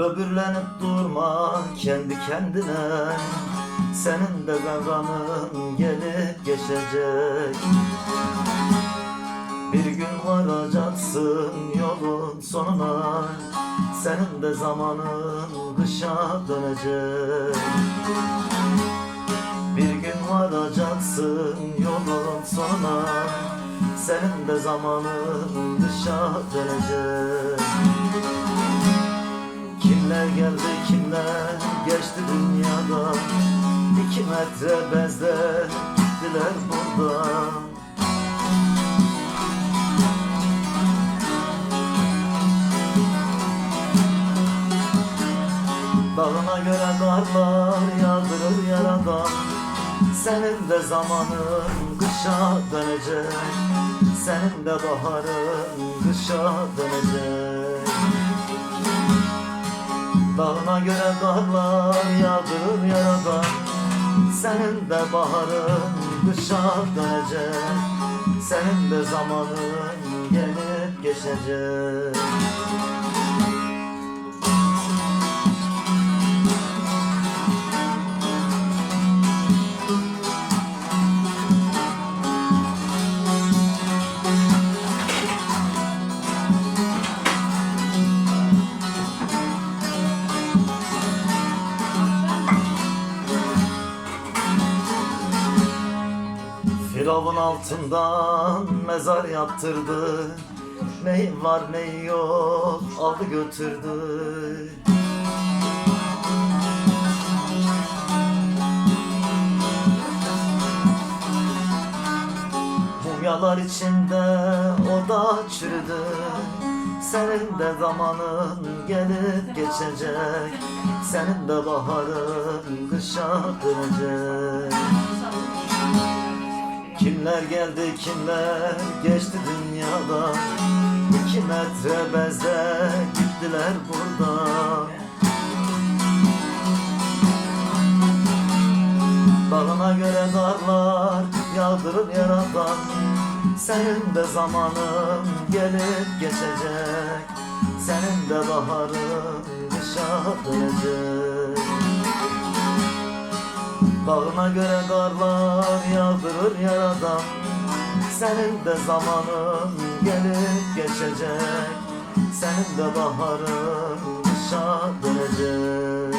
Böbürlenip durma kendi kendine. Senin de devranın gelip geçecek. Bir gün varacaksın yolun sonuna. Senin de zamanın kışa dönecek. Bir gün varacaksın yolun sonuna. Senin de zamanın kışa dönecek Kimler geldi kimler geçti dünyada? İki metre bezde gittiler buradan. Dağına göre karlar yağdırır yaradan. Senin de zamanın kışa dönecek. Senin de baharın kışa dönecek göre karlar yağdırır yaradan Senin de baharın kışa dönecek Senin de zamanın gelip geçecek Firavun altından mezar yaptırdı. Neyin var neyi yok aldı götürdü. Mumyalar içinde o da çürüdü. Senin de zamanın gelip geçecek. Senin de baharın kışa dönecek Kimler geldi kimler geçti dünyada İki metre bezde gittiler buradan. Dağına göre darlar yağdırır yaradan. Senin de zamanın gelip geçecek. Senin de baharın kışa dönecek Dağına göre karlar yağdırır yaradan. Senin de zamanın gelip geçecek. Senin de baharın kışa dönecek